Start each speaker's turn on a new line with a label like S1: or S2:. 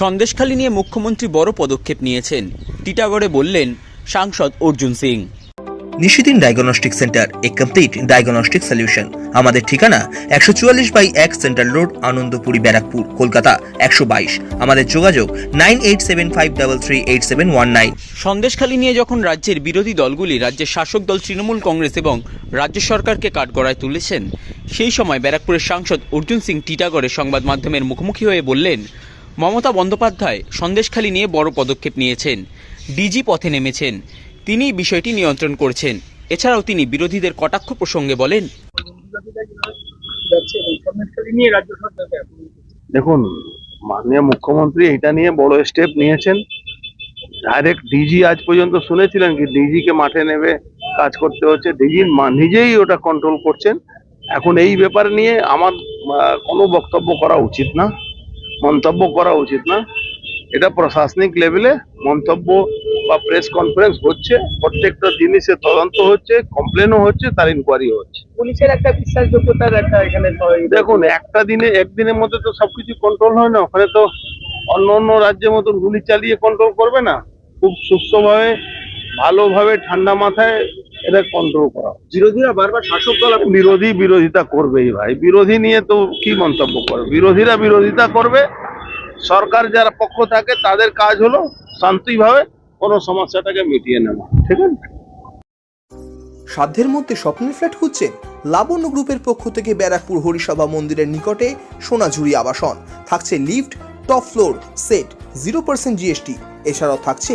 S1: সন্দেশখালী নিয়ে মুখ্যমন্ত্রী বড় পদক্ষেপ নিয়েছেন। টিটাগড়ে বললেন সাংসদ অর্জুন সিং।
S2: নিশিদিন ডায়াগনস্টিক সেন্টার এ কমপ্লিট ডায়াগনস্টিক সলিউশন আমাদের ঠিকানা একশো চুয়াল্লিশ বাই এক সেন্ট্রাল রোড আনন্দপুরি ব্যারাকপুর কলকাতা একশো বাইশ। আমাদের যোগাযোগ nine eight seven five double three eight seven one nine.
S1: Sandeshkhali নিয়ে যখন রাজ্যের বিরোধী দলগুলি রাজ্যের শাসক দল তৃণমূল কংগ্রেস এবং রাজ্য সরকারকে কাঠগড়ায় তুলেছেন সেই সময় ব্যারাকপুরের সাংসদ অর্জুন সিং টিটাগড়ে সংবাদ মাধ্যমের মুখোমুখি হয়ে বললেন মমতা বন্দ্যোপাধ্যায় সন্দেশখালী নিয়ে বড় পদক্ষেপ নিয়েছেন। ডিজি পথে নেমেছেন। তিনি বিষয়টি নিয়ন্ত্রণ করছেন। এছাড়াও তিনি বিরোধীদের কটাক্ষ প্রসঙ্গে বলেন,
S3: দেখুন, মাননীয় মুখ্যমন্ত্রী এটা নিয়ে বড় স্টেপ নিয়েছেন। ডাইরেক্ট ডিজি আজ পর্যন্ত শুনেছিলেন কি ডিজি কে মাঠে নেবে, কাজ করতে হচ্ছে। ডিজি নিজেই ওটা কন্ট্রোল করছেন। এখন এই ব্যাপার নিয়ে আমার কোনো বক্তব্য করা উচিত না। মন্তব্য করা উচিত না। এটা প্রশাসনিক লেভেলে মন্তব্য বা প্রেস কনফারেন্স হচ্ছে প্রত্যেকটা জিনিসের তদন্ত হচ্ছে কমপ্লেনও হচ্ছে তার ইনকোয়ারি হচ্ছে।
S4: পুলিশের একটা বিশ্বাসযোগ্যতার একটা এখানে
S3: দেখুন একটা দিনে একদিনের মধ্যে তো সবকিছু কন্ট্রোল হয় না ওখানে তো অন্য অন্য রাজ্যের মতন গুলি চালিয়ে কন্ট্রোল করবে না। খুব সুস্থভাবে ভালোভাবে ঠান্ডা মাথায় এটা কন্ট্রোল করা
S4: বিরোধীরা বারবার শাসক দল
S3: বিরোধী বিরোধিতা করবেই ভাই। বিরোধী নিয়ে তো কি মন্তব্য করবে? বিরোধীরা বিরোধিতা করবে। সরকার যারা পক্ষ থাকে তাদের কাজ হলো শান্তিভাবে কোনো সমস্যাটাকে মিটিয়ে নেওয়া। ঠিক আছে?
S2: সাধ্যের মধ্যে স্বপ্নের ফ্ল্যাট খুঁজছেন লাবণ্য গ্রুপের পক্ষ থেকে ব্যারাকপুর হরিসভা মন্দিরের নিকটে সোনাঝুরি আবাসন। থাকছে lift top floor set zero percent GST এছাড়াও থাকছে